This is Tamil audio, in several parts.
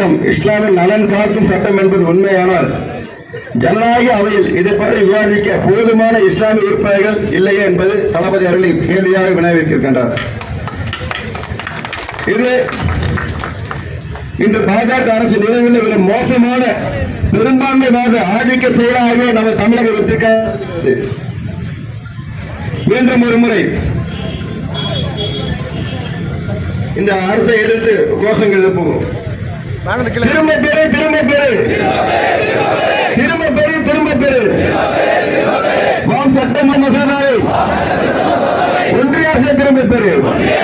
சட்டம் இஸ்லாமின் நலன் காக்கும் சட்டம் என்பது உண்மையானால் ஜனநாயக அவையில் இதை பற்றி விவாதிக்க போதுமான இஸ்லாமிய உறுப்பினர்கள் இல்லையே என்பது தளபதி அவர்களை கேள்வியாக வினவிருக்கின்றார் இது இன்று பாஜக அரசு நிலவில் உள்ள மோசமான பெரும்பான்மைவாத ஆதிக்க செயலாகவே நம்ம தமிழக வெற்றிக்க மீண்டும் ஒரு முறை இந்த அரசை எதிர்த்து கோஷங்கள் எழுப்புவோம். திரும்ப பெரு திரும்ப பெரு. திரும்ப பெரு திரும்ப பெரு. வாம் சட்டமன்ற மசோதாவை ஒன்றிய அரசை திரும்ப பெரு. ஒன்றிய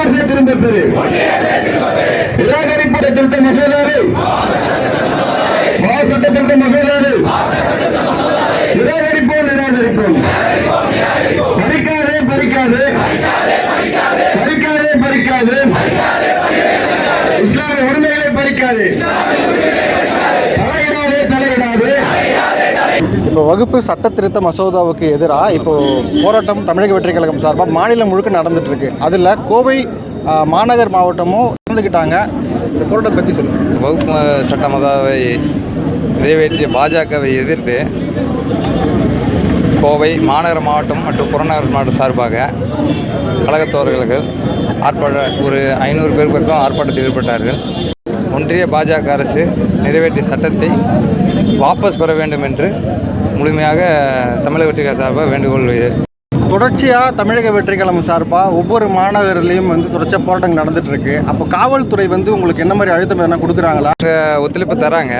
அரசை திரும்ப பெரு. நிராகரிப்பு திருத்த மசோதாவை வகுப்பு சட்ட திருத்த மசோதாவுக்கு எதிராக இப்போ போராட்டம் தமிழக வெற்றி கழகம் சார்பாக மாநிலம் முழுக்க நடந்துட்டு இருக்கு அதில் கோவை மாநகர் மாவட்டமும் நடந்துக்கிட்டாங்க இந்த போராட்டம் பற்றி சொல்லுங்கள் வகுப்பு சட்ட மசோதாவை நிறைவேற்றிய பாஜகவை எதிர்த்து கோவை மாநகர மாவட்டம் மற்றும் புறநகர் மாவட்டம் சார்பாக கழகத்தோர்கள் ஆர்ப்பாட்ட ஒரு ஐநூறு பேர் பக்கம் ஆர்ப்பாட்டத்தில் ஈடுபட்டார்கள். ஒன்றிய பாஜக அரசு நிறைவேற்றிய சட்டத்தை வாபஸ் பெற வேண்டும் என்று முழுமையாக தமிழக வெற்றிகள் சார்பாக வேண்டுகோள் தொடர்ச்சியாக தமிழக வெற்றி கழகம் சார்பாக ஒவ்வொரு மாநகரிலையும் வந்து தொடர்ச்சியாக போராட்டங்கள் நடந்துட்டு இருக்கு அப்போ காவல்துறை வந்து உங்களுக்கு என்ன மாதிரி அழுத்தம் எதனா கொடுக்குறாங்களா? ஒத்துழைப்பு தராங்க.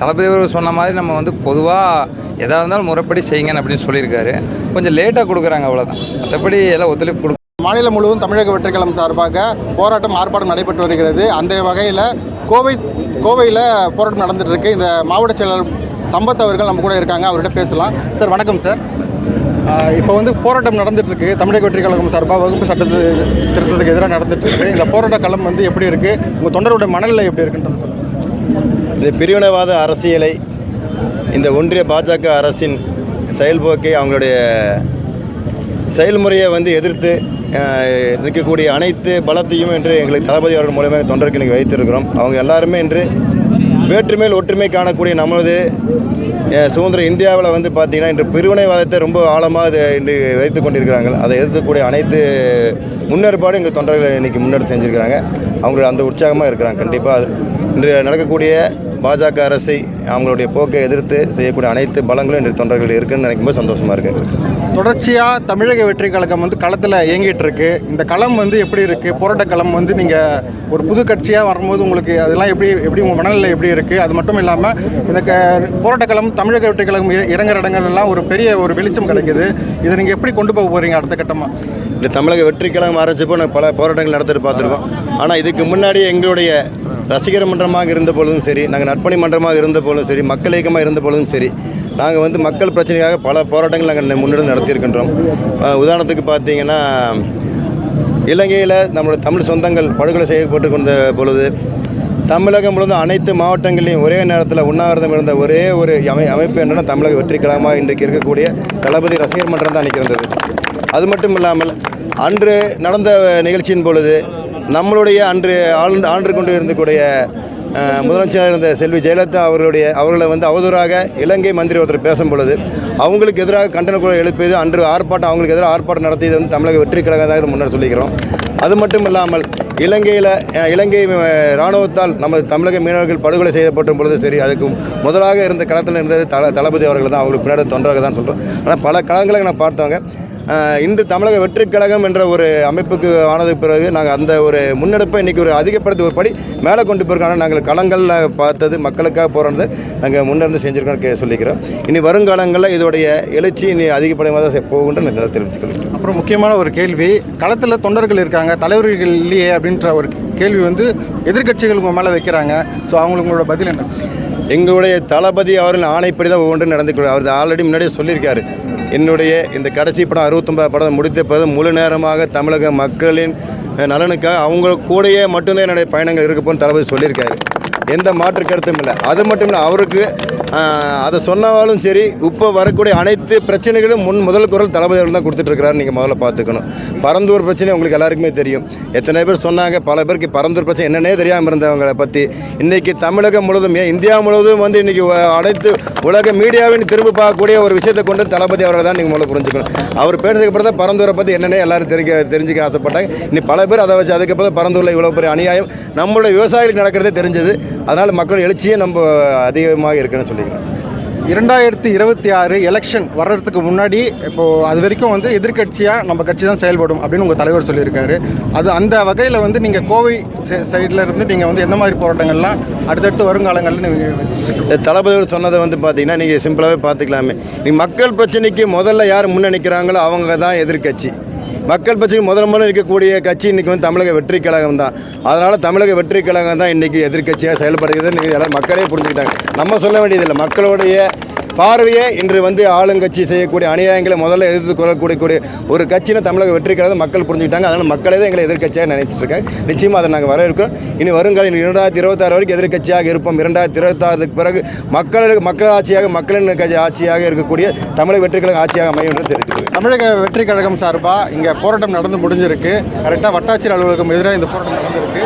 தளபதி அவர் சொன்ன மாதிரி நம்ம வந்து பொதுவாக எதாக இருந்தாலும் முறைப்படி செய்யுங்கன்னு அப்படின்னு சொல்லியிருக்காரு. கொஞ்சம் லேட்டாக கொடுக்குறாங்க அவ்வளோதான் மற்றபடி எல்லாம் ஒத்துழைப்பு கொடு மாநிலம் முழுவதும் தமிழக வெற்றி கழகம் சார்பாக போராட்டம் ஆர்ப்பாட்டம் நடைபெற்று வருகிறது. அந்த வகையில் கோவை கோவையில் போராட்டம் நடந்துட்டு இருக்கு இந்த மாவட்ட செயலாளர் சம்பத் அவர்கள் நம்ம கூட இருக்காங்க அவர்கிட்ட பேசலாம். சார் வணக்கம் சார். இப்போ வந்து போராட்டம் நடந்துட்டுருக்கு. தமிழக வெற்றி கழகம் சார்பாக வகுப்பு சட்டத்து திருத்தத்துக்கு எதிராக நடந்துட்டுருக்கு. இந்த போராட்ட களம் வந்து எப்படி இருக்குது உங்கள் தொண்டரோட மனநிலை எப்படி இருக்குன்றது சொல்லுங்கள் இந்த பிரிவினைவாத அரசியலை இந்த ஒன்றிய பாஜக அரசின் செயல்போக்கை அவங்களுடைய செயல்முறையை வந்து எதிர்த்து இருக்கக்கூடிய அனைத்து பலத்தையும் என்று எங்களுக்கு தளபதி அவர்கள் மூலமாக தொண்டருக்கு இன்றைக்கி வைத்திருக்கிறோம். அவங்க எல்லாருமே இன்று வேற்றுமையில் ஒற்றுமை காணக்கூடிய நமது சுதந்திர இந்தியாவில் வந்து பார்த்திங்கன்னா இன்று பிரிவினைவாதத்தை ரொம்ப ஆழமாக அதை இன்று வைத்து கொண்டிருக்கிறாங்க அதை எதிர்க்கக்கூடிய அனைத்து முன்னேற்பாடும் எங்கள் தொண்டர்கள் இன்றைக்கி முன்னெடுத்து செஞ்சுருக்கிறாங்க. அவங்க அந்த உற்சாகமாக இருக்கிறாங்க. கண்டிப்பாக இன்று நடக்கக்கூடிய பாஜக அரசை அவங்களுடைய போக்கை எதிர்த்து செய்யக்கூடிய அனைத்து பலங்களும் இன்று தொண்டர்கள் இருக்குன்னு நினைக்கும் போது சந்தோஷமாக இருக்கு. எங்களுக்கு தொடர்ச்சியாக தமிழக வெற்றி கழகம் வந்து களத்தில் இயங்கிட்டு இருக்கு. இந்த களம் வந்து எப்படி இருக்கு? போராட்ட களம் வந்து நீங்கள் ஒரு புது கட்சியாக வரும்போது உங்களுக்கு அதெல்லாம் எப்படி எப்படி உங்கள் மனநிலை எப்படி இருக்குது அது மட்டும் இல்லாமல் இந்த க போராட்ட களம் தமிழக வெற்றி கழகம் இறங்குற இடங்கள் எல்லாம் ஒரு பெரிய ஒரு வெளிச்சம் கிடைக்குது. இதை நீங்கள் எப்படி கொண்டு போக போகிறீங்க அடுத்த கட்டமாக இந்த தமிழக வெற்றி கழகம் ஆரம்பிச்சப்போ நாங்கள் பல போராட்டங்கள் நடத்திட்டு பார்த்துருக்கோம். ஆனால் இதுக்கு முன்னாடி எங்களுடைய ரசிகர் மன்றமாக இருந்த பொழுதும் சரி நாங்கள் நட்பணி மன்றமாக இருந்த பொழுதும் சரி மக்கள் இயக்கமாக இருந்த பொழுதும் சரி நாங்கள் வந்து மக்கள் பிரச்சனைக்காக பல போராட்டங்கள் நாங்கள் முன்னெடுத்து நடத்தியிருக்கின்றோம். உதாரணத்துக்கு பார்த்தீங்கன்னா இலங்கையில் நம்மளோட தமிழ் சொந்தங்கள் படுகொலை செய்யப்பட்டு கொண்ட பொழுது தமிழகம் முழுவதும் அனைத்து மாவட்டங்களையும் ஒரே நேரத்தில் உண்ணாவிரதம் இருந்த ஒரே ஒரு அமை அமைப்பு என்னென்னா தமிழக வெற்றி கழகமாக இன்றைக்கு இருக்கக்கூடிய தளபதி ரசிகர் மன்றம் தான் அன்றைக்கி இருந்தது. அது மட்டும் இல்லாமல் அன்று நடந்த நிகழ்ச்சியின் பொழுது நம்மளுடைய அன்று ஆண்டு ஆண்டு கொண்டு இருந்தக்கூடிய முதலமைச்சராக இருந்த செல்வி ஜெயலலிதா அவர்களுடைய அவர்களை வந்து அவதூறாக இலங்கை மந்திரி ஒருத்தர் பேசும் பொழுது அவங்களுக்கு எதிராக கண்டன குரல் எழுப்பியது அன்று ஆர்ப்பாட்டம் அவங்களுக்கு எதிராக ஆர்ப்பாட்டம் நடத்தியது வந்து தமிழக வெற்றி கழகம் முன்னர் சொல்லிக்கிறோம். அது மட்டும் இல்லாமல் இலங்கையில் இலங்கை இராணுவத்தால் நமது தமிழக மீனவர்கள் படுகொலை செய்யப்பட்ட பொழுது சரி அதுக்கு முதலாக இருந்த களத்தில் இருந்தது தள தளபதி அவர்கள் தான் அவங்களுக்கு பின்னாடி தொண்டராக தான் சொல்கிறோம் ஆனால் பல களங்களை நான் பார்த்தவங்க இன்று தமிழக வெற்றிக் கழகம் என்ற ஒரு அமைப்புக்கு ஆனதுக்கு பிறகு நாங்கள் அந்த ஒரு முன்னெடுப்பை இன்றைக்கி ஒரு அதிகப்படுத்தி ஒரு படி மேலே கொண்டு போயிருக்கோம் ஆனால் நாங்கள் களங்களில் பார்த்தது மக்களுக்காக போகிறது நாங்கள் முன்னேறந்து செஞ்சுருக்கோம் கே சொல்லிக்கிறோம். இனி வருங்காலங்களில் இதோடைய எழுச்சி இனி அதிகப்படியாக தான் போகுன்ற நான் தெரிவிச்சுக்கிறேன் அப்புறம் முக்கியமான ஒரு கேள்வி களத்தில் தொண்டர்கள் இருக்காங்க தலைவர்கள் இல்லையே அப்படின்ற ஒரு கேள்வி வந்து எதிர்க்கட்சிகள் உங்கள் மேலே வைக்கிறாங்க. ஸோ அவங்களுக்கு உங்களோட பதில் என்ன? எங்களுடைய தளபதி அவர்கள் ஆணைப்படி தான் ஒவ்வொன்றும் நடந்துக்கிறோம் அவர் ஆல்ரெடி முன்னாடியே சொல்லியிருக்காரு. என்னுடைய இந்த கடைசி படம் அறுபத்தொம்பது படம் முடித்த பிறகு முழு நேரமாக தமிழக மக்களின் நலனுக்காக அவங்க கூடயே மட்டும்தான் என்னுடைய பயணங்கள் இருக்கப்போன்னு தளபதி சொல்லியிருக்காரு. எந்த மாற்று கருத்தும் இல்லை. அது மட்டும் இல்லை அவருக்கு அதை சொன்னாலும் சரி இப்போ வரக்கூடிய அனைத்து பிரச்சனைகளும் முன் முதல் குரல் தளபதி அவர்கள் தான் கொடுத்துட்ருக்கிறாரு நீங்கள் முதல்ல பார்த்துக்கணும். பரந்தூர் பிரச்சனை உங்களுக்கு எல்லாருக்குமே தெரியும். எத்தனை பேர் சொன்னாங்க பல பேருக்கு பரந்தூர் பிரச்சனை என்னன்னே தெரியாமல் இருந்தவங்களை பற்றி இன்றைக்கி தமிழகம் முழுவதும் ஏன் இந்தியா முழுவதும் வந்து இன்றைக்கி அனைத்து உலக மீடியாவின் திரும்ப பார்க்கக்கூடிய ஒரு விஷயத்தை கொண்டு தளபதி அவர்கள் தான் நீங்கள் முதல்ல புரிஞ்சுக்கணும். அவர் பேசுறதுக்கு அப்புறம் தான் பரந்தூரை பற்றி என்னென்ன எல்லாரும் தெரிஞ்ச தெரிஞ்சுக்க ஆசைப்பட்டாங்க. இனி பல பேர் அதை வச்சு அதுக்கப்புறம் பரந்தூரில் இவ்வளோ பெரிய அநியாயம். நம்மளோட விவசாயிகளுக்கு நடக்கிறதே தெரிஞ்சது. அதனால் மக்கள் எழுச்சியே நம்ம அதிகமாக இருக்குன்னு சொல்லிக்கிறேன் இரண்டாயிரத்தி இருபத்தி ஆறு எலெக்ஷன் வர்றதுக்கு முன்னாடி இப்போது அது வரைக்கும் வந்து எதிர்க்கட்சியாக நம்ம கட்சி தான் செயல்படும் அப்படின்னு உங்கள் தலைவர் சொல்லியிருக்காரு. அது அந்த வகையில் வந்து நீங்கள் கோவை சைடில் இருந்து நீங்கள் வந்து எந்த மாதிரி போராட்டங்கள்லாம் அடுத்தடுத்து வருங்காலங்களில் நீங்கள் இந்த தளபதி அவர் சொன்னதை வந்து பார்த்தீங்கன்னா நீங்கள் சிம்பிளாகவே பார்த்துக்கலாமே. நீ மக்கள் பிரச்சனைக்கு முதல்ல யார் முன்ன நிற்கிறாங்களோ அவங்க தான் எதிர்க்கட்சி. மக்கள் பிரச்சனை முதல் முதல்ல இருக்கக்கூடிய கட்சி இன்றைக்கி வந்து தமிழக வெற்றி கழகம் தான். அதனால் தமிழக வெற்றி கழகம் தான் இன்றைக்கி எதிர்க்கட்சியாக செயல்படுகிறது நீங்கள் எல்லாம் மக்களே புரிஞ்சுக்கிட்டாங்க. நம்ம சொல்ல வேண்டியதில்லை. மக்களுடைய பார்வையே இன்று வந்து ஆளுங்கட்சி செய்யக்கூடிய அநியாயங்களை முதல்ல எதிர்த்து கூறக்கூடிய கூடிய ஒரு கட்சியில் தமிழக வெற்றி கழகம் மக்கள் புரிஞ்சுக்கிட்டாங்க. அதனால் மக்களே தான் எங்களை எதிர்க்கட்சியாக நினைச்சிட்டு இருக்காங்க. நிச்சயமாக அதை நாங்கள் வரவேற்கிறோம். இனி வருங்கால இரண்டாயிரத்தி இருபத்தாறு வரைக்கும் எதிர்க்கட்சியாக இருப்போம். இரண்டாயிரத்தி இருபத்தாறுக்கு பிறகு மக்களுக்கு மக்கள் ஆட்சியாக மக்களின் கட்சி ஆட்சியாக இருக்கக்கூடிய தமிழக வெற்றி கழகம் ஆட்சியாக அமையும் என்று தெரிவித்துக்கிறேன் தமிழக வெற்றி கழகம் சார்பாக இங்கே போராட்டம் நடந்து முடிஞ்சிருக்கு. கரெக்டாக வட்டாட்சியர் அலுவலகம் எதிராக இந்த போராட்டம் நடந்திருக்கு.